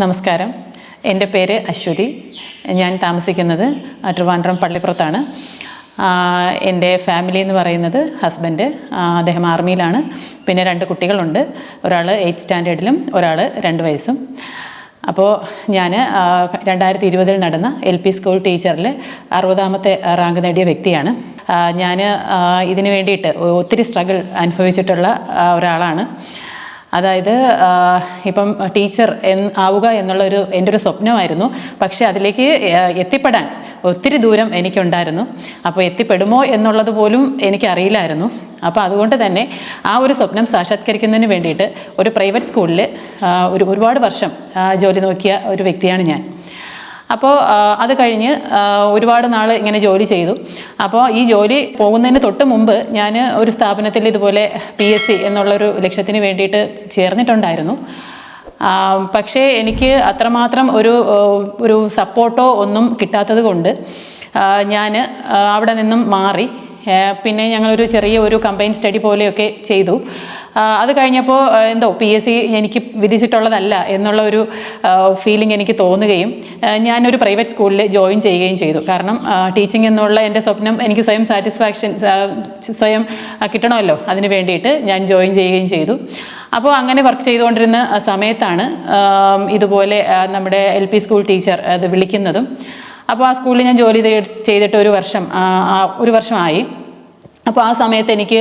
നമസ്കാരം. എന്റെ പേര് അശ്വതി. ഞാൻ താമസിക്കുന്നത് ട്രിവാൻഡ്രം പള്ളിപ്പുറത്താണ്. എന്റെ ഫാമിലി എന്ന് പറയുന്നത് ഹസ്ബൻഡ് അദ്ദേഹം ആർമിയിലാണ്. പിന്നെ രണ്ട് കുട്ടികളുണ്ട്. ഒരാൾ എയ്റ്റ് സ്റ്റാൻഡേർഡിലും ഒരാൾ രണ്ട് വയസ്സും. അപ്പോൾ ഞാൻ രണ്ടായിരത്തി ഇരുപതിൽ നടന്ന എൽ പി സ്കൂൾ ടീച്ചറിൽ അറുപതാമത്തെ റാങ്ക് നേടിയ വ്യക്തിയാണ്. ഞാൻ ഇതിനു വേണ്ടിയിട്ട് ഒത്തിരി സ്ട്രഗിൾ അനുഭവിച്ചിട്ടുള്ള ഒരാളാണ്. അതായത് ഇപ്പം ടീച്ചർ ആവുക എന്നുള്ളൊരു എന്റെ ഒരു സ്വപ്നമായിരുന്നു. പക്ഷേ അതിലേക്ക് എത്തിപ്പെടാൻ ഒത്തിരി ദൂരം എനിക്കുണ്ടായിരുന്നു. അപ്പോൾ എത്തിപ്പെടുമോ എന്നുള്ളത് പോലും എനിക്കറിയില്ലായിരുന്നു. അപ്പോൾ അതുകൊണ്ട് തന്നെ ആ ഒരു സ്വപ്നം സാക്ഷാത്കരിക്കുന്നതിന് വേണ്ടിയിട്ട് ഒരു പ്രൈവറ്റ് സ്കൂളിൽ ഒരു ഒരുപാട് വർഷം ജോലി നോക്കിയ ഒരു വ്യക്തിയാണ് ഞാൻ. അപ്പോൾ അത് കഴിഞ്ഞ് ഒരുപാട് നാൾ ഇങ്ങനെ ജോലി ചെയ്തു. അപ്പോൾ ഈ ജോലി പോകുന്നതിന് തൊട്ട് മുമ്പ് ഞാൻ ഒരു സ്ഥാപനത്തിൽ ഇതുപോലെ പി എസ് സി എന്നുള്ളൊരു ലക്ഷ്യത്തിന് വേണ്ടിയിട്ട് ചേർന്നിട്ടുണ്ടായിരുന്നു. പക്ഷേ എനിക്ക് അത്രമാത്രം ഒരു ഒരു സപ്പോർട്ടോ ഒന്നും കിട്ടാത്തത് കൊണ്ട് ഞാൻ അവിടെ നിന്നും മാറി. പിന്നെ ഞങ്ങളൊരു ചെറിയ ഒരു കമ്പൈൻ സ്റ്റഡി പോലെയൊക്കെ ചെയ്തു. അത് കഴിഞ്ഞപ്പോൾ എന്തോ പി എസ് സി എനിക്ക് വിധിച്ചിട്ടുള്ളതല്ല എന്നുള്ള ഒരു ഫീലിംഗ് എനിക്ക് തോന്നുകയും ഞാനൊരു പ്രൈവറ്റ് സ്കൂളിൽ ജോയിൻ ചെയ്യുകയും ചെയ്തു. കാരണം ടീച്ചിങ് എന്നുള്ള എന്റെ സ്വപ്നം എനിക്ക് സ്വയം സാറ്റിസ്ഫാക്ഷൻ സ്വയം കിട്ടണമല്ലോ. അതിന് വേണ്ടിയിട്ട് ഞാൻ ജോയിൻ ചെയ്യുകയും ചെയ്തു. അപ്പോൾ അങ്ങനെ വർക്ക് ചെയ്തുകൊണ്ടിരുന്ന സമയത്താണ് ഇതുപോലെ നമ്മുടെ എൽ പി സ്കൂൾ ടീച്ചർ അത് വിളിക്കുന്നതും. അപ്പോൾ ആ സ്കൂളിൽ ഞാൻ ജോലി ചെയ്തിട്ട് ഒരു വർഷം ഒരു വർഷമായി. അപ്പോൾ ആ സമയത്ത് എനിക്ക്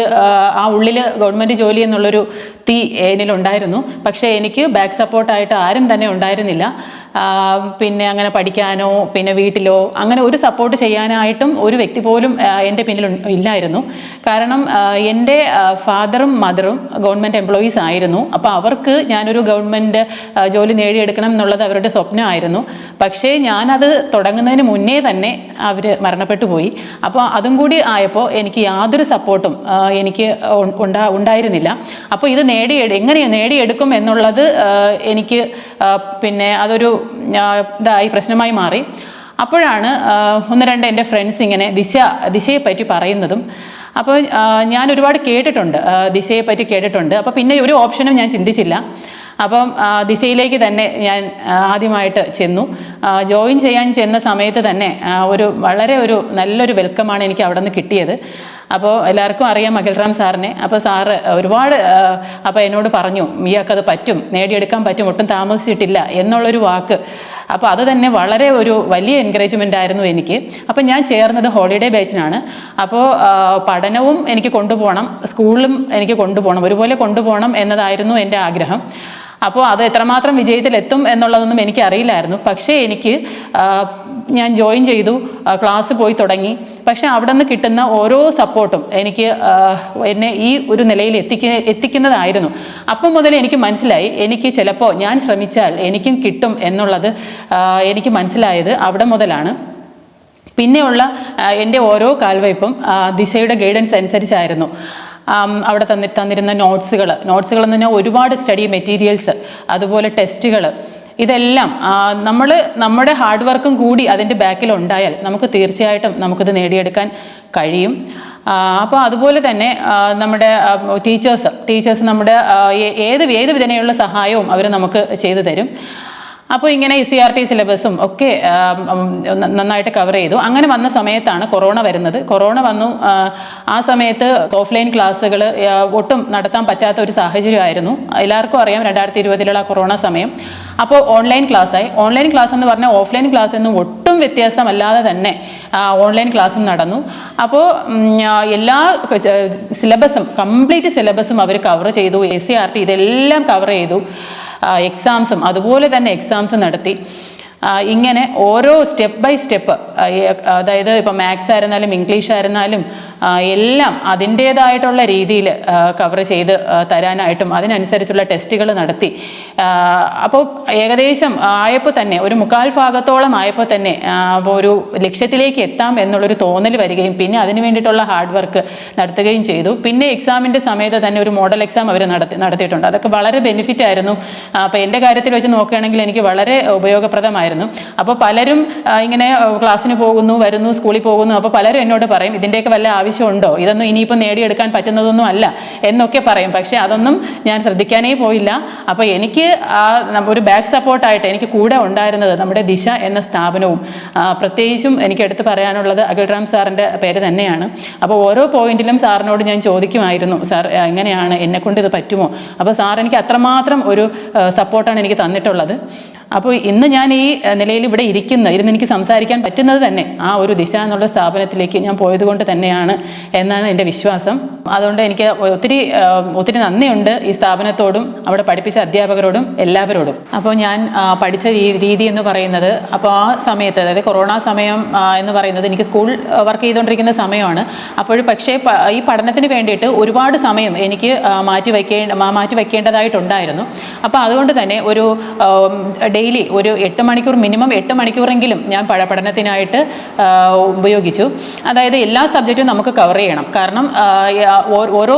ആ, ഉള്ളിൽ ഗവൺമെന്റ് ജോലി എന്നുള്ളൊരു തീ എനിലുണ്ടായിരുന്നു. പക്ഷേ എനിക്ക് ബാക്ക് സപ്പോർട്ടായിട്ട് ആരും തന്നെ ഉണ്ടായിരുന്നില്ല. പിന്നെ അങ്ങനെ പഠിക്കാനോ പിന്നെ വീട്ടിലോ അങ്ങനെ ഒരു സപ്പോർട്ട് ചെയ്യാനായിട്ടും ഒരു വ്യക്തി പോലും എന്റെ പിന്നിൽ ഇല്ലായിരുന്നു. കാരണം എന്റെ ഫാദറും മദറും ഗവൺമെന്റ് എംപ്ലോയീസ് ആയിരുന്നു. അപ്പോൾ അവർക്ക് ഞാനൊരു ഗവൺമെന്റ് ജോലി നേടിയെടുക്കണം എന്നുള്ളത് അവരുടെ സ്വപ്നമായിരുന്നു. പക്ഷേ ഞാനത് തുടങ്ങുന്നതിന് മുന്നേ തന്നെ അവർ മരണപ്പെട്ടു പോയി. അപ്പോൾ അതും കൂടി ആയപ്പോൾ എനിക്ക് യാതൊരു സപ്പോർട്ടും എനിക്ക് ഉണ്ടാ ഉണ്ടായിരുന്നില്ല. അപ്പോൾ ഇത് നേടിയെടു എങ്ങനെ നേടിയെടുക്കും എന്നുള്ളത് എനിക്ക് പിന്നെ അതൊരു ഇതായി പ്രശ്നമായി മാറി. അപ്പോഴാണ് ഒന്ന് രണ്ട് എന്റെ ഫ്രണ്ട്സ് ഇങ്ങനെ ദിശ ദിശയെ പറ്റി പറയുന്നതും അപ്പോൾ ഞാൻ ഒരുപാട് കേട്ടിട്ടുണ്ട് ദിശയെ പറ്റി കേട്ടിട്ടുണ്ട്. അപ്പോൾ പിന്നെ ഒരു ഓപ്ഷനും ഞാൻ ചിന്തിച്ചില്ല. അപ്പം ദിശയിലേക്ക് തന്നെ ഞാൻ ആദ്യമായിട്ട് ചെന്നു. ജോയിൻ ചെയ്യാൻ ചെന്ന സമയത്ത് തന്നെ ഒരു വളരെ ഒരു നല്ലൊരു വെൽക്കമാണ് എനിക്ക് അവിടെ നിന്ന് കിട്ടിയത്. അപ്പോൾ എല്ലാവർക്കും അറിയാം മകൽറാം സാറിനെ. അപ്പോൾ സാറ് ഒരുപാട് അപ്പോൾ എന്നോട് പറഞ്ഞു ഇയാൾക്കത് പറ്റും നേടിയെടുക്കാൻ പറ്റും ഒട്ടും താമസിച്ചിട്ടില്ല എന്നുള്ളൊരു വാക്ക്. അപ്പോൾ അത് തന്നെ വളരെ ഒരു വലിയ എൻകറേജ്മെന്റ് ആയിരുന്നു എനിക്ക്. അപ്പോൾ ഞാൻ ചേർന്നത് ഹോളിഡേ ബാച്ചിനാണ് അപ്പോൾ പഠനവും എനിക്ക് കൊണ്ടുപോകണം സ്കൂളിലും എനിക്ക് കൊണ്ടുപോകണം ഒരുപോലെ കൊണ്ടുപോകണം എന്നതായിരുന്നു എന്റെ ആഗ്രഹം. അപ്പോൾ അത് എത്രമാത്രം വിജയത്തിലെത്തും എന്നുള്ളതൊന്നും എനിക്കറിയില്ലായിരുന്നു. പക്ഷേ എനിക്ക് ഞാൻ ജോയിൻ ചെയ്തു ക്ലാസ് പോയി തുടങ്ങി. പക്ഷേ അവിടെ നിന്ന് കിട്ടുന്ന ഓരോ സപ്പോർട്ടും എനിക്ക് എന്നെ ഈ ഒരു നിലയിൽ എത്തിക്ക എത്തിക്കുന്നതായിരുന്നു. അപ്പം മുതൽ എനിക്ക് മനസ്സിലായി എനിക്ക് ചിലപ്പോൾ ഞാൻ ശ്രമിച്ചാൽ എനിക്കും കിട്ടും എന്നുള്ളത് എനിക്ക് മനസ്സിലായത് അവിടെ മുതലാണ്. പിന്നെയുള്ള എന്റെ ഓരോ കാൽവയ്പും ദിശയുടെ ഗൈഡൻസ് അനുസരിച്ചായിരുന്നു. അവിടെ തന്നി തന്നിരുന്ന നോട്ട്സുകൾ നോട്ട്സുകൾ എന്ന് പറഞ്ഞാൽ ഒരുപാട് സ്റ്റഡി മെറ്റീരിയൽസ് അതുപോലെ ടെസ്റ്റുകൾ ഇതെല്ലാം നമ്മൾ നമ്മുടെ ഹാർഡ് വർക്കും കൂടി അതിന്റെ ബാക്കിൽ ഉണ്ടായാൽ നമുക്ക് തീർച്ചയായിട്ടും നമുക്കിത് നേടിയെടുക്കാൻ കഴിയും. അപ്പോൾ അതുപോലെ തന്നെ നമ്മുടെ ടീച്ചേഴ്സ് ടീച്ചേഴ്സ് നമ്മുടെ ഏത് ഏത് വിധേനയുള്ള സഹായവും അവർ നമുക്ക് ചെയ്തു തരും. അപ്പോൾ ഇങ്ങനെ സി ആർ ടി സിലബസും ഒക്കെ നന്നായിട്ട് കവർ ചെയ്തു. അങ്ങനെ വന്ന സമയത്താണ് കൊറോണ വരുന്നത്. കൊറോണ വന്നു ആ, സമയത്ത് ഓഫ്ലൈൻ ക്ലാസ്സുകൾ ഒട്ടും നടത്താൻ പറ്റാത്ത ഒരു സാഹചര്യമായിരുന്നു. എല്ലാവർക്കും അറിയാം രണ്ടായിരത്തി ഇരുപതിലുള്ള കൊറോണ സമയം അപ്പോൾ ഓൺലൈൻ ക്ലാസ്സായി ഓൺലൈൻ ക്ലാസ് എന്ന് പറഞ്ഞാൽ ഓഫ്ലൈൻ ക്ലാസ് എന്നും ഒട്ടും വ്യത്യാസമല്ലാതെ തന്നെ ഓൺലൈൻ ക്ലാസ്സും നടന്നു. അപ്പോൾ എല്ലാ സിലബസും കംപ്ലീറ്റ് സിലബസും അവർ കവർ ചെയ്തു. എസ് സി ആർ ടി ഇതെല്ലാം കവർ ചെയ്തു. എക്സാംസും അതുപോലെ തന്നെ എക്സാംസ് നടത്തി. ഇങ്ങനെ ഓരോ സ്റ്റെപ്പ് ബൈ സ്റ്റെപ്പ് അതായത് ഇപ്പോൾ മാത്സ് ആയിരുന്നാലും ഇംഗ്ലീഷ് ആയിരുന്നാലും എല്ലാം അതിന്റേതായിട്ടുള്ള രീതിയിൽ കവർ ചെയ്ത് തരാനായിട്ടും അതിനനുസരിച്ചുള്ള ടെസ്റ്റുകൾ നടത്തി. അപ്പോൾ ഏകദേശം ആയപ്പോൾ തന്നെ ഒരു മുക്കാൽ ഭാഗത്തോളം ആയപ്പോൾ തന്നെ അപ്പോൾ ഒരു ലക്ഷ്യത്തിലേക്ക് എത്താം എന്നുള്ളൊരു തോന്നൽ വരികയും പിന്നെ അതിന് വേണ്ടിയിട്ടുള്ള ഹാർഡ് വർക്ക് നടത്തുകയും ചെയ്തു. പിന്നെ എക്സാമിന്റെ സമയത്ത് തന്നെ ഒരു മോഡൽ എക്സാം അവർ നടത്തി നടത്തിയിട്ടുണ്ട്. അതൊക്കെ വളരെ ബെനിഫിറ്റ് ആയിരുന്നു. അപ്പോൾ എന്റെ കാര്യത്തിൽ വെച്ച് നോക്കുകയാണെങ്കിൽ എനിക്ക് വളരെ ഉപയോഗപ്രദമായിരുന്നു. അപ്പോൾ പലരും ഇങ്ങനെ ക്ലാസ്സിന് പോകുന്നു വരുന്നു സ്കൂളിൽ പോകുന്നു അപ്പോൾ പലരും എന്നോട് പറയും ഇതിന്റെയൊക്കെ വല്ല ആവശ്യമുണ്ടോ? ഇതൊന്നും ഇനിയിപ്പോൾ നേടിയെടുക്കാൻ പറ്റുന്നതൊന്നും അല്ല എന്നൊക്കെ പറയും. പക്ഷേ അതൊന്നും ഞാൻ ശ്രദ്ധിക്കാനേ പോയില്ല. അപ്പോൾ എനിക്ക് ആ ഒരു ബാക്ക് സപ്പോർട്ടായിട്ട് എനിക്ക് കൂടെ ഉണ്ടായിരുന്നത് നമ്മുടെ ദിശ എന്ന സ്ഥാപനവും. പ്രത്യേകിച്ചും എനിക്ക് എടുത്ത് പറയാനുള്ളത് അഖിൽറാം സാറിന്റെ പേര് തന്നെയാണ്. അപ്പോൾ ഓരോ പോയിന്റിലും സാറിനോട് ഞാൻ ചോദിക്കുമായിരുന്നു സാർ എങ്ങനെയാണ്? എന്നെക്കൊണ്ട് ഇത് പറ്റുമോ? അപ്പോൾ സാർ എനിക്ക് അത്രമാത്രം ഒരു സപ്പോർട്ടാണ് എനിക്ക് തന്നിട്ടുള്ളത്. അപ്പോൾ ഇന്ന് ഞാൻ ഈ നിലയിൽ ഇവിടെ ഇരിക്കുന്ന. ഇരുന്ന് എനിക്ക് സംസാരിക്കാൻ പറ്റുന്നത് തന്നെ. ആ ഒരു ദിശ എന്നുള്ള സ്ഥാപനത്തിലേക്ക് ഞാൻ പോയത് കൊണ്ട് തന്നെയാണ് എന്നാണ് എന്റെ വിശ്വാസം. അതുകൊണ്ട് എനിക്ക് ഒത്തിരി ഒത്തിരി നന്ദിയുണ്ട് ഈ സ്ഥാപനത്തോടും അവിടെ പഠിപ്പിച്ച അധ്യാപകരോടും എല്ലാവരോടും. അപ്പോൾ ഞാൻ പഠിച്ച രീതി എന്ന് പറയുന്നത് അപ്പോൾ ആ സമയത്ത് അതായത് കൊറോണ സമയം എന്ന് പറയുന്നത് എനിക്ക് സ്കൂൾ വർക്ക് ചെയ്തുകൊണ്ടിരിക്കുന്ന സമയമാണ്. അപ്പോൾ പക്ഷേ ഈ പഠനത്തിന് വേണ്ടിയിട്ട് ഒരുപാട് സമയം എനിക്ക് മാറ്റി വയ്ക്കേണ്ട മാറ്റി വയ്ക്കേണ്ടതായിട്ടുണ്ടായിരുന്നു. അപ്പോൾ അതുകൊണ്ട് തന്നെ ഒരു ഡെയിലി ഒരു എട്ട് മണിക്കൂർ മിനിമം എട്ട് മണിക്കൂറെങ്കിലും ഞാൻ പഠനത്തിനായിട്ട് ഉപയോഗിച്ചു. അതായത് എല്ലാ സബ്ജക്റ്റും നമുക്ക് കവർ ചെയ്യണം. കാരണം ഓരോ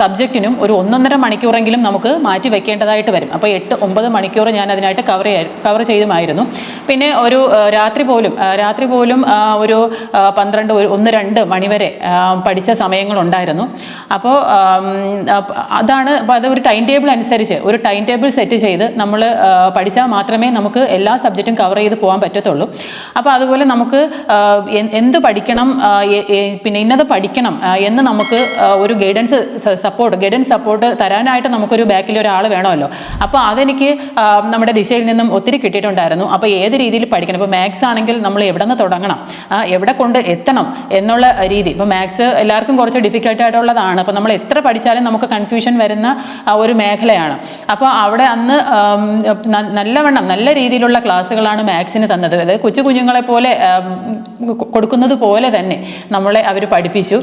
സബ്ജക്റ്റിനും ഒരു ഒന്നൊന്നര മണിക്കൂറെങ്കിലും നമുക്ക് മാറ്റി വെക്കേണ്ടതായിട്ട് വരും. അപ്പോൾ എട്ട് ഒമ്പത് മണിക്കൂർ ഞാൻ അതിനായിട്ട് കവർ കവർ ചെയ്തുമായിരുന്നു. പിന്നെ ഒരു രാത്രി പോലും രാത്രി പോലും ഒരു പന്ത്രണ്ട് ഒന്ന് രണ്ട് മണിവരെ പഠിച്ച സമയങ്ങളുണ്ടായിരുന്നു. അപ്പോൾ അതാണ് അത് ഒരു ടൈം ടേബിൾ അനുസരിച്ച് ഒരു ടൈം ടേബിൾ സെറ്റ് ചെയ്ത് നമ്മൾ പഠിച്ചാൽ മാത്രമേ നമുക്ക് എല്ലാ സബ്ജക്റ്റും കവർ ചെയ്ത് പോകാൻ പറ്റത്തുള്ളൂ. അപ്പോൾ അതുപോലെ നമുക്ക് എന്ത് പഠിക്കണം പിന്നെ ഇന്നത് പഠിക്കണം എന്ന് നമുക്ക് ഒരു ഗൈഡൻസ് സപ്പോർട്ട് ഗൈഡൻസ് സപ്പോർട്ട് തരാനായിട്ട് നമുക്കൊരു ബാക്കിൽ ഒരാൾ വേണമല്ലോ. അപ്പോൾ അതെനിക്ക് നമ്മുടെ ദിശയിൽ നിന്നും ഒത്തിരി കിട്ടിയിട്ടുണ്ടായിരുന്നു. അപ്പോൾ ഏത് രീതിയിൽ പഠിക്കണം? ഇപ്പോൾ മാത്സ് ആണെങ്കിൽ നമ്മൾ എവിടെ നിന്ന് തുടങ്ങണം എവിടെ കൊണ്ട് എത്തണം എന്നുള്ള രീതി. ഇപ്പോൾ മാത്സ് എല്ലാവർക്കും കുറച്ച് ഡിഫിക്കൽട്ട് ആയിട്ടുള്ളതാണ്. അപ്പോൾ നമ്മൾ എത്ര പഠിച്ചാലും നമുക്ക് കൺഫ്യൂഷൻ വരുന്ന ഒരു മേഖലയാണ്. അപ്പോൾ അവിടെ അന്ന് ആം, ന- നല്ലവണ്ണം നല്ല രീതിയിലുള്ള ക്ലാസ്സുകളാണ് മാത്സിന് തന്നത്. അതായത് കൊച്ചു കുഞ്ഞുങ്ങളെ പോലെ കൊടുക്കുന്നത് പോലെ തന്നെ നമ്മളെ അവർ പഠിപ്പിച്ചു.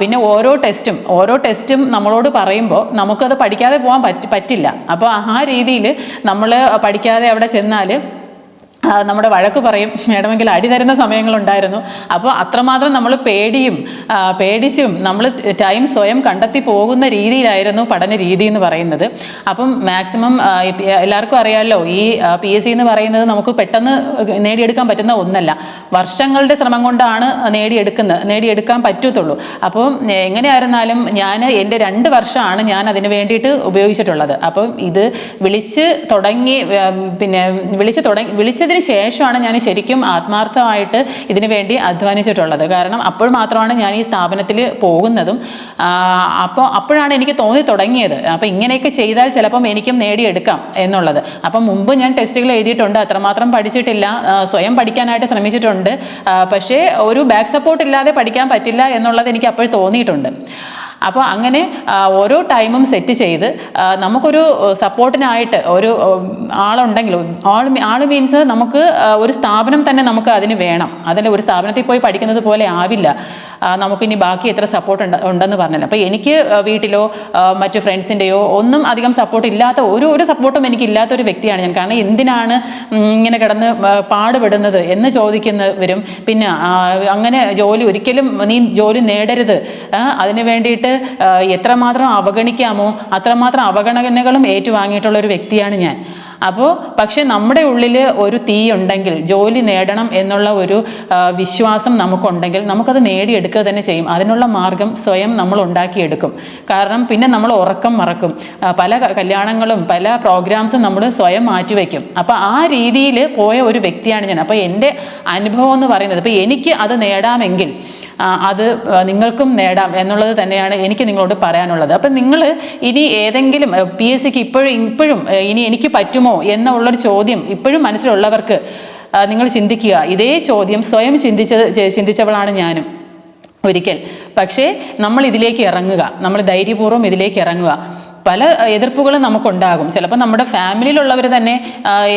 പിന്നെ ഓരോ ടെസ്റ്റും ഓരോ ടെസ്റ്റും നമ്മളോട് പറയുമ്പോൾ നമുക്കത് പഠിക്കാതെ പോകാൻ പറ്റ പറ്റില്ല. അപ്പോൾ ആ രീതിയിൽ നമ്മൾ പഠിക്കാതെ അവിടെ ചെന്നാൽ നമ്മുടെ വഴക്ക് പറയും. വേണമെങ്കിൽ അടി തരുന്ന സമയങ്ങളുണ്ടായിരുന്നു. അപ്പോൾ അത്രമാത്രം നമ്മൾ പേടിയും പേടിച്ചും നമ്മൾ ടൈം സ്വയം കണ്ടെത്തി പോകുന്ന രീതിയിലായിരുന്നു പഠന രീതി എന്ന് പറയുന്നത്. അപ്പം മാക്സിമം എല്ലാവർക്കും അറിയാമല്ലോ ഈ പി എസ് സി എന്ന് പറയുന്നത് നമുക്ക് പെട്ടെന്ന് നേടിയെടുക്കാൻ പറ്റുന്ന ഒന്നല്ല. വർഷങ്ങളുടെ ശ്രമം കൊണ്ടാണ് നേടിയെടുക്കുന്നത് നേടിയെടുക്കാൻ പറ്റത്തുള്ളൂ. അപ്പോൾ എങ്ങനെയായിരുന്നാലും ഞാൻ എന്റെ രണ്ട് വർഷമാണ് ഞാൻ അതിന് വേണ്ടിയിട്ട് ഉപയോഗിച്ചിട്ടുള്ളത്. അപ്പം ഇത് വിളിച്ച് തുടങ്ങി പിന്നെ വിളിച്ച് തുടങ്ങി വിളിച്ചതിന് ശേഷമാണ് ഞാൻ ശരിക്കും ആത്മാർത്ഥമായിട്ട് ഇതിനു വേണ്ടി അധ്വാനിച്ചിട്ടുള്ളത്. കാരണം അപ്പോൾ മാത്രമാണ് ഞാൻ ഈ സ്ഥാപനത്തിൽ പോകുന്നതും. അപ്പോൾ അപ്പോഴാണ് എനിക്ക് തോന്നി തുടങ്ങിയത്. അപ്പോൾ ഇങ്ങനെയൊക്കെ ചെയ്താൽ ചിലപ്പം എനിക്കും നേടിയെടുക്കാം എന്നുള്ളത്. അപ്പം മുമ്പ് ഞാൻ ടെസ്റ്റുകൾ എഴുതിയിട്ടുണ്ട്. അത്രമാത്രം പഠിച്ചിട്ടില്ല. സ്വയം പഠിക്കാനായിട്ട് ശ്രമിച്ചിട്ടുണ്ട്. പക്ഷേ ഒരു ബാക്ക് സപ്പോർട്ട് ഇല്ലാതെ പഠിക്കാൻ പറ്റില്ല എന്നുള്ളത് എനിക്ക് അപ്പോൾ തോന്നിയിട്ടുണ്ട്. അപ്പോൾ അങ്ങനെ ഓരോ ടൈമും സെറ്റ് ചെയ്ത് നമുക്കൊരു സപ്പോർട്ടിനായിട്ട് ഒരു ആളുണ്ടെങ്കിൽ ആൾ ആൾ മീൻസ് നമുക്ക് ഒരു സ്ഥാപനം തന്നെ നമുക്ക് അതിന് വേണം. അതിൽ ഒരു സ്ഥാപനത്തിൽ പോയി പഠിക്കുന്നത് പോലെ ആവില്ല. നമുക്കിനി ബാക്കി എത്ര സപ്പോർട്ട് ഉണ്ട് ഉണ്ടെന്ന് പറഞ്ഞല്ലോ. അപ്പോൾ എനിക്ക് വീട്ടിലോ മറ്റു ഫ്രണ്ട്സിന്റെയോ ഒന്നും അധികം സപ്പോർട്ട് ഇല്ലാത്ത ഒരു ഒരു സപ്പോർട്ടും എനിക്ക് ഇല്ലാത്ത ഒരു വ്യക്തിയാണ് ഞാൻ. കാരണം എന്തിനാണ് ഇങ്ങനെ കിടന്ന് പാടുപെടുന്നത് എന്ന് ചോദിക്കുന്നവരും പിന്നെ അങ്ങനെ ജോലി ഒരിക്കലും നീ ജോലി നേടരുത്. അതിന് വേണ്ടിയിട്ട് ആ, എത്രമാത്രം അവഗണിക്കാമോ അത്രമാത്രം അവഗണനകളും ഏറ്റുവാങ്ങിയിട്ടുള്ള ഒരു വ്യക്തിയാണ് ഞാൻ. അപ്പോൾ പക്ഷേ നമ്മുടെ ഉള്ളിൽ ഒരു തീ ഉണ്ടെങ്കിൽ ജോലി നേടണം എന്നുള്ള ഒരു വിശ്വാസം നമുക്കുണ്ടെങ്കിൽ നമുക്കത് നേടിയെടുക്കുക തന്നെ ചെയ്യും. അതിനുള്ള മാർഗം സ്വയം നമ്മൾ ഉണ്ടാക്കിയെടുക്കും. കാരണം പിന്നെ നമ്മൾ ഉറക്കം മറക്കും. പല കല്യാണങ്ങളും പല പ്രോഗ്രാംസും നമ്മൾ സ്വയം മാറ്റിവെക്കും. അപ്പോൾ ആ രീതിയിൽ പോയ ഒരു വ്യക്തിയാണ് ഞാൻ. അപ്പോൾ എന്റെ അനുഭവം എന്ന് പറയുന്നത് ഇപ്പോൾ എനിക്ക് അത് നേടാമെങ്കിൽ അത് നിങ്ങൾക്കും നേടാം എന്നുള്ളത് തന്നെയാണ് എനിക്ക് നിങ്ങളോട് പറയാനുള്ളത്. അപ്പം നിങ്ങൾ ഇനി ഏതെങ്കിലും പി എസ് സിക്ക് ഇപ്പോഴും ഇപ്പോഴും ഇനി എനിക്ക് പറ്റുമോ എന്നുള്ളൊരു ചോദ്യം ഇപ്പോഴും മനസ്സിലുള്ളവർക്ക് നിങ്ങൾ ചിന്തിക്കുക. ഇതേ ചോദ്യം സ്വയം ചിന്തിച്ചത് ചിന്തിച്ചവളാണ് ഞാനും. ഒരിക്കൽ. പക്ഷേ നമ്മൾ ഇതിലേക്ക് ഇറങ്ങുക. നമ്മൾ ധൈര്യപൂർവം ഇതിലേക്ക് ഇറങ്ങുക. പല എതിർപ്പുകളും നമുക്കുണ്ടാകും. ചിലപ്പോൾ നമ്മുടെ ഫാമിലിയിലുള്ളവർ തന്നെ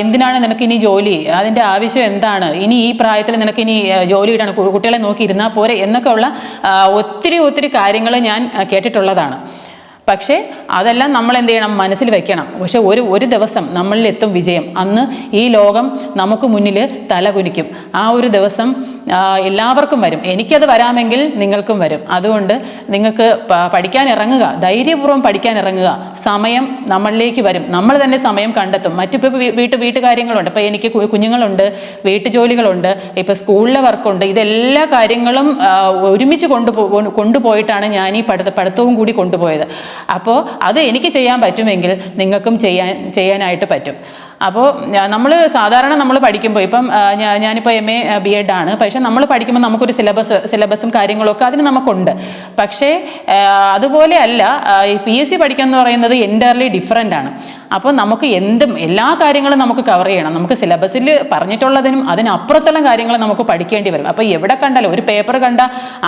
എന്തിനാണ് നിനക്ക് ഇനി ജോലി? അതിന്റെ ആവശ്യം എന്താണ്? ഇനി ഈ പ്രായത്തിൽ നിനക്ക് ഇനി ജോലി ഇടാണ് കുട്ടികളെ നോക്കി ഇരുന്നാൽ പോരെ? എന്നൊക്കെയുള്ള ഒത്തിരി ഒത്തിരി കാര്യങ്ങൾ ഞാൻ കേട്ടിട്ടുള്ളതാണ്. പക്ഷേ അതെല്ലാം നമ്മൾ എന്ത് ചെയ്യണം മനസ്സിൽ വെക്കണം. പക്ഷെ ഒരു ഒരു ദിവസം നമ്മളിൽ എത്തും വിജയം. അന്ന് ഈ ലോകം നമുക്ക് മുന്നിൽ തല കുനിക്കും. ആ ഒരു ദിവസം എല്ലാവർക്കും വരും. എനിക്കത് വരാമെങ്കിൽ നിങ്ങൾക്കും വരും. അതുകൊണ്ട് നിങ്ങൾക്ക് പഠിക്കാൻ ഇറങ്ങുക. ധൈര്യപൂർവം പഠിക്കാൻ ഇറങ്ങുക. സമയം നമ്മളിലേക്ക് വരും. നമ്മൾ തന്നെ സമയം കണ്ടെത്തും. മറ്റിപ്പോൾ വീട്ടു വീട്ടുകാര്യങ്ങളുണ്ട്. ഇപ്പോൾ എനിക്ക് കുഞ്ഞുങ്ങളുണ്ട് വീട്ടുജോലികളുണ്ട്. ഇപ്പോൾ സ്കൂളിലെ വർക്കുണ്ട്. ഇതെല്ലാ കാര്യങ്ങളും ഒരുമിച്ച് കൊണ്ടുപോ കൊണ്ടുപോയിട്ടാണ് ഞാൻ ഈ പഠിത്ത പഠിത്തവും കൂടി കൊണ്ടുപോയത്. അപ്പോൾ അത് എനിക്ക് ചെയ്യാൻ പറ്റുമെങ്കിൽ നിങ്ങൾക്കും ചെയ്യാൻ ചെയ്യാനായിട്ട് പറ്റും. അപ്പോൾ നമ്മൾ സാധാരണ നമ്മൾ പഠിക്കുമ്പോൾ ഇപ്പം ഞാനിപ്പോൾ എം എ ബി എഡ് ആണ്. പക്ഷെ നമ്മൾ പഠിക്കുമ്പോൾ നമുക്കൊരു സിലബസ് സിലബസും കാര്യങ്ങളൊക്കെ അതിന് നമുക്കുണ്ട്. പക്ഷേ അതുപോലെ അല്ല പി എസ് സി പഠിക്കുക എന്ന് പറയുന്നത് എന്റയർലി ഡിഫറെന്റ് ആണ്. അപ്പോൾ നമുക്ക് എന്തും എല്ലാ കാര്യങ്ങളും നമുക്ക് കവർ ചെയ്യണം. നമുക്ക് സിലബസിൽ പറഞ്ഞിട്ടുള്ളതിനും അതിനപ്പുറത്തുള്ള കാര്യങ്ങൾ നമുക്ക് പഠിക്കേണ്ടി വരും. അപ്പോൾ എവിടെ കണ്ടാലും ഒരു പേപ്പർ കണ്ട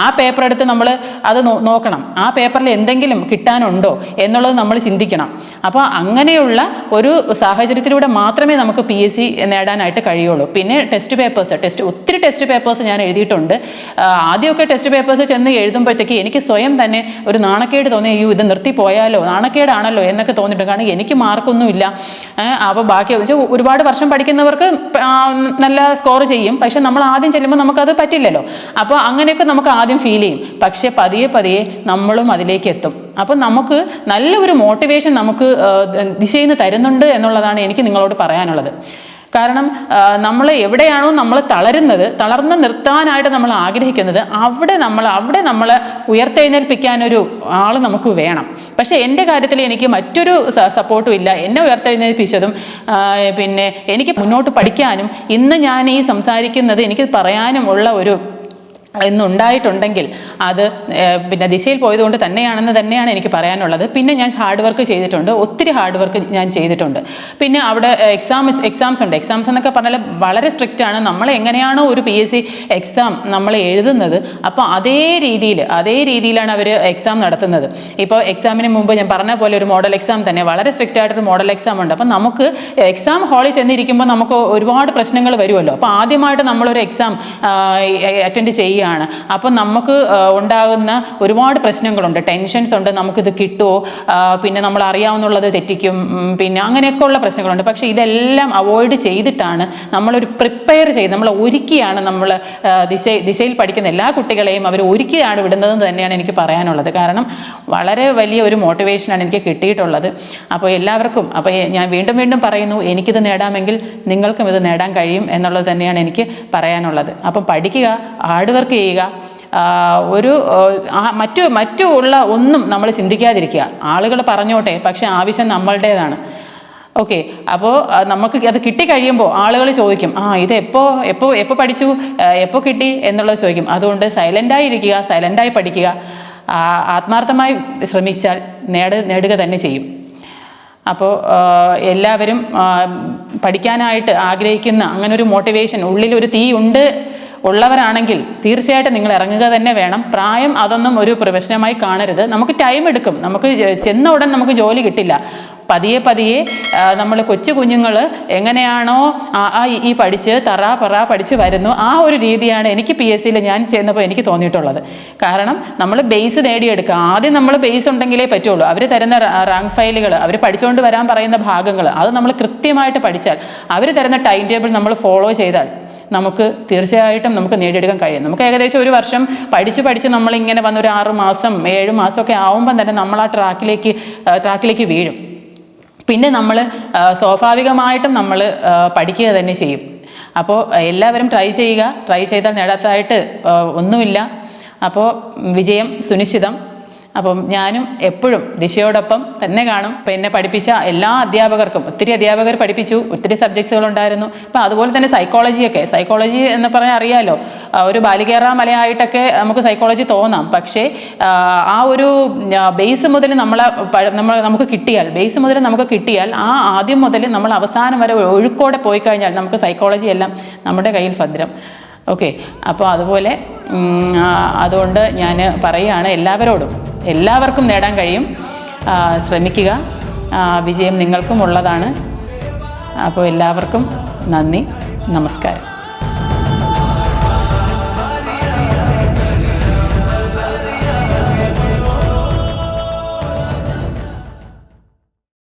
ആ പേപ്പർ എടുത്ത് നമ്മൾ അത് നോക്കണം. ആ പേപ്പറിൽ എന്തെങ്കിലും കിട്ടാനുണ്ടോ എന്നുള്ളത് നമ്മൾ ചിന്തിക്കണം. അപ്പോൾ അങ്ങനെയുള്ള ഒരു സാഹചര്യത്തിലൂടെ മാത്രമേ നമുക്ക് പി എസ് സി നേടാനായിട്ട് കഴിയുള്ളൂ. പിന്നെ ടെസ്റ്റ് പേപ്പേഴ്സ് ടെസ്റ്റ് ഒത്തിരി ടെസ്റ്റ് പേപ്പേഴ്സ് ഞാൻ എഴുതിയിട്ടുണ്ട്. ആദ്യമൊക്കെ ടെസ്റ്റ് പേപ്പേഴ്സ് ചെന്ന് എഴുതുമ്പോഴത്തേക്ക് എനിക്ക് സ്വയം തന്നെ ഒരു നാണക്കേട് തോന്നി അയ്യോ ഇത് നിർത്തി പോയാലോ? നാണക്കേടാണല്ലോ? എന്നൊക്കെ തോന്നിയിട്ടുണ്ട്. കാരണം എനിക്ക് മാർക്കൊന്നുമില്ല അപ്പോൾ ബാക്കി ഒരുപാട് വർഷം പഠിക്കുന്നവർക്ക് നല്ല സ്കോർ ചെയ്യും. പക്ഷെ നമ്മൾ ആദ്യം ചെല്ലുമ്പോൾ നമുക്കത് പറ്റില്ലല്ലോ. അപ്പോൾ അങ്ങനെയൊക്കെ നമുക്ക് ആദ്യം ഫീൽ ചെയ്യും. പക്ഷേ പതിയെ പതിയെ നമ്മളും അതിലേക്ക് എത്തും. അപ്പോൾ നമുക്ക് നല്ലൊരു മോട്ടിവേഷൻ നമുക്ക് ദിശയിൽ നിന്ന് തരുന്നുണ്ട് എന്നുള്ളതാണ് എനിക്ക് നിങ്ങളോട് പറയാനുള്ളത്. കാരണം നമ്മൾ എവിടെയാണോ നമ്മൾ തളരുന്നത് തളർന്ന് നിർത്താനായിട്ട് നമ്മൾ ആഗ്രഹിക്കുന്നത് അവിടെ നമ്മൾ അവിടെ നമ്മളെ ഉയർത്തെഴുന്നേൽപ്പിക്കാനൊരു ആൾ നമുക്ക് വേണം. പക്ഷേ എന്റെ കാര്യത്തിൽ എനിക്ക് മറ്റൊരു സപ്പോർട്ടും ഇല്ല. എന്നെ ഉയർത്തെഴുന്നേൽപ്പിച്ചതും പിന്നെ എനിക്ക് മുന്നോട്ട് പഠിക്കാനും ഇന്ന് ഞാൻ ഈ സംസാരിക്കുന്നത് എനിക്ക് പറയാനും ഉള്ള ഒരു ഇന്നുണ്ടായിട്ടുണ്ടെങ്കിൽ അത് പിന്നെ ദിശയിൽ പോയതുകൊണ്ട് തന്നെയാണെന്ന് തന്നെയാണ് എനിക്ക് പറയാനുള്ളത്. പിന്നെ ഞാൻ ഹാർഡ് വർക്ക് ചെയ്തിട്ടുണ്ട്. ഒത്തിരി ഹാർഡ് വർക്ക് ഞാൻ ചെയ്തിട്ടുണ്ട്. പിന്നെ അവിടെ എക്സാംസ് എക്സാംസ് ഉണ്ട്. എക്സാംസ് എന്നൊക്കെ പറഞ്ഞാൽ വളരെ സ്ട്രിക്റ്റ് ആണ്. നമ്മൾ എങ്ങനെയാണോ ഒരു പി എസ് സി എക്സാം നമ്മൾ എഴുതുന്നത് അപ്പോൾ അതേ രീതിയിൽ അതേ രീതിയിലാണ് അവർ എക്സാം നടത്തുന്നത്. ഇപ്പോൾ എക്സാമിന് മുമ്പ് ഞാൻ പറഞ്ഞ പോലെ ഒരു മോഡൽ എക്സാം തന്നെ. വളരെ സ്ട്രിക്റ്റ് ആയിട്ടൊരു മോഡൽ എക്സാം ഉണ്ട്. അപ്പോൾ നമുക്ക് എക്സാം ഹാളിൽ ചെന്നിരിക്കുമ്പോൾ നമുക്ക് ഒരുപാട് പ്രശ്നങ്ങൾ വരുമല്ലോ. അപ്പോൾ ആദ്യമായിട്ട് നമ്മളൊരു എക്സാം അറ്റൻഡ് ചെയ്യുകയാണ് അപ്പം നമുക്ക് ഉണ്ടാകുന്ന ഒരുപാട് പ്രശ്നങ്ങളുണ്ട്. ടെൻഷൻസ് ഉണ്ട് നമുക്കിത് കിട്ടുമോ പിന്നെ നമ്മൾ അറിയാവുന്നുള്ളത് തെറ്റിക്കും പിന്നെ അങ്ങനെയൊക്കെ ഉള്ള പ്രശ്നങ്ങളുണ്ട്. പക്ഷേ ഇതെല്ലാം അവോയ്ഡ് ചെയ്തിട്ടാണ് നമ്മളൊരു പ്രിപ്പയർ ചെയ്ത് നമ്മൾ ഒരുക്കിയാണ് നമ്മൾ ദിശ ദിശയിൽ പഠിക്കുന്ന എല്ലാ കുട്ടികളെയും അവർ ഒരുക്കിയാണ് വിടുന്നതെന്ന് തന്നെയാണ് എനിക്ക് പറയാനുള്ളത്. കാരണം വളരെ വലിയ ഒരു മോട്ടിവേഷനാണ് എനിക്ക് കിട്ടിയിട്ടുള്ളത്. അപ്പോൾ എല്ലാവർക്കും അപ്പോൾ ഞാൻ വീണ്ടും വീണ്ടും പറയുന്നു എനിക്കിത് നേടാമെങ്കിൽ നിങ്ങൾക്കും ഇത് നേടാൻ കഴിയും എന്നുള്ളത് തന്നെയാണ് എനിക്ക് പറയാനുള്ളത്. അപ്പം പഠിക്കുക ഹാർഡ് വർക്ക് ചെയ്യുക. ഒരു മറ്റു മറ്റു ഉള്ള ഒന്നും നമ്മൾ ചിന്തിക്കാതിരിക്കുക. ആളുകൾ പറഞ്ഞോട്ടെ പക്ഷെ ആവശ്യം നമ്മളുടേതാണ്. ഓക്കെ അപ്പോൾ നമുക്ക് അത് കിട്ടിക്കഴിയുമ്പോൾ ആളുകൾ ചോദിക്കും ആ ഇത് എപ്പോൾ എപ്പോൾ എപ്പോൾ പഠിച്ചു? എപ്പോൾ കിട്ടി? എന്നുള്ളത് ചോദിക്കും. അതുകൊണ്ട് സൈലന്റായി ഇരിക്കുക സൈലന്റായി പഠിക്കുക. ആത്മാർത്ഥമായി ശ്രമിച്ചാൽ നേട് നേടുക തന്നെ ചെയ്യും. അപ്പോൾ എല്ലാവരും പഠിക്കാനായിട്ട് ആഗ്രഹിക്കുന്ന അങ്ങനെ ഒരു മോട്ടിവേഷൻ ഒരു തീ ഉണ്ട് ഉള്ളവരാണെങ്കിൽ തീർച്ചയായിട്ടും നിങ്ങൾ ഇറങ്ങുക തന്നെ വേണം. പ്രായം അതൊന്നും ഒരു പ്രശ്നമായി കാണരുത്. നമുക്ക് ടൈം എടുക്കും. നമുക്ക് ചെന്ന ഉടൻ നമുക്ക് ജോലി കിട്ടില്ല. പതിയെ പതിയെ നമ്മൾ കൊച്ചു കുഞ്ഞുങ്ങൾ എങ്ങനെയാണോ ആ ഈ പഠിച്ച് തറ പറ പഠിച്ച് വരുന്നു. ആ ഒരു രീതിയാണ് എനിക്ക് പി എസ് സിയിൽ ഞാൻ ചെന്നപ്പോൾ എനിക്ക് തോന്നിയിട്ടുള്ളത്. കാരണം നമ്മൾ ബേസ് നേടിയെടുക്കുക. ആദ്യം നമ്മൾ ബേസ് ഉണ്ടെങ്കിലേ പറ്റുള്ളൂ. അവർ തരുന്ന റാങ്ക് ഫയലുകൾ അവർ പഠിച്ചുകൊണ്ട് വരാൻ പറയുന്ന ഭാഗങ്ങൾ അത് നമ്മൾ കൃത്യമായിട്ട് പഠിച്ചാൽ അവർ തരുന്ന ടൈം ടേബിൾ നമ്മൾ ഫോളോ ചെയ്താൽ നമുക്ക് തീർച്ചയായിട്ടും നമുക്ക് നേടിയെടുക്കാൻ കഴിയും. നമുക്ക് ഏകദേശം ഒരു വർഷം പഠിച്ച് പഠിച്ച് നമ്മളിങ്ങനെ വന്ന ഒരു ആറ് മാസം ഏഴ് മാസമൊക്കെ ആവുമ്പം തന്നെ നമ്മൾ ആ ട്രാക്കിലേക്ക് ട്രാക്കിലേക്ക് വീഴും. പിന്നെ നമ്മൾ സ്വാഭാവികമായിട്ടും നമ്മൾ പഠിക്കുക തന്നെ ചെയ്യും. അപ്പോൾ എല്ലാവരും ട്രൈ ചെയ്യുക. ട്രൈ ചെയ്താൽ നേടാത്തതായിട്ട് ഒന്നുമില്ല. അപ്പോൾ വിജയം സുനിശ്ചിതം. അപ്പം ഞാനും എപ്പോഴും ദിശയോടൊപ്പം തന്നെ കാണും. അപ്പം എന്നെ പഠിപ്പിച്ച എല്ലാ അധ്യാപകർക്കും ഒത്തിരി അധ്യാപകർ പഠിപ്പിച്ചു ഒത്തിരി സബ്ജക്ട്സുകൾ ഉണ്ടായിരുന്നു അപ്പം അതുപോലെ തന്നെ സൈക്കോളജിയൊക്കെ സൈക്കോളജി എന്ന് പറഞ്ഞാൽ അറിയാമല്ലോ ഒരു ബാലികേറ മലയായിട്ടൊക്കെ നമുക്ക് സൈക്കോളജി തോന്നാം. പക്ഷേ ആ, ഒരു ബേസ് മുതൽ നമ്മളെ നമ്മൾ നമുക്ക് കിട്ടിയാൽ ബേസ് മുതൽ നമുക്ക് കിട്ടിയാൽ ആ ആദ്യം മുതൽ നമ്മൾ അവസാനം വരെ ഒഴുക്കോടെ പോയി കഴിഞ്ഞാൽ നമുക്ക് സൈക്കോളജി എല്ലാം നമ്മുടെ കയ്യിൽ ഭദ്രം. ഓക്കെ. അപ്പോൾ അതുപോലെ അതുകൊണ്ട് ഞാൻ പറയുകയാണ് എല്ലാവരോടും. എല്ലാവർക്കും നേടാൻ കഴിയും. ശ്രമിക്കുക. വിജയം നിങ്ങൾക്കും ഉള്ളതാണ്. അപ്പോൾ എല്ലാവർക്കും നന്ദി. നമസ്കാരം.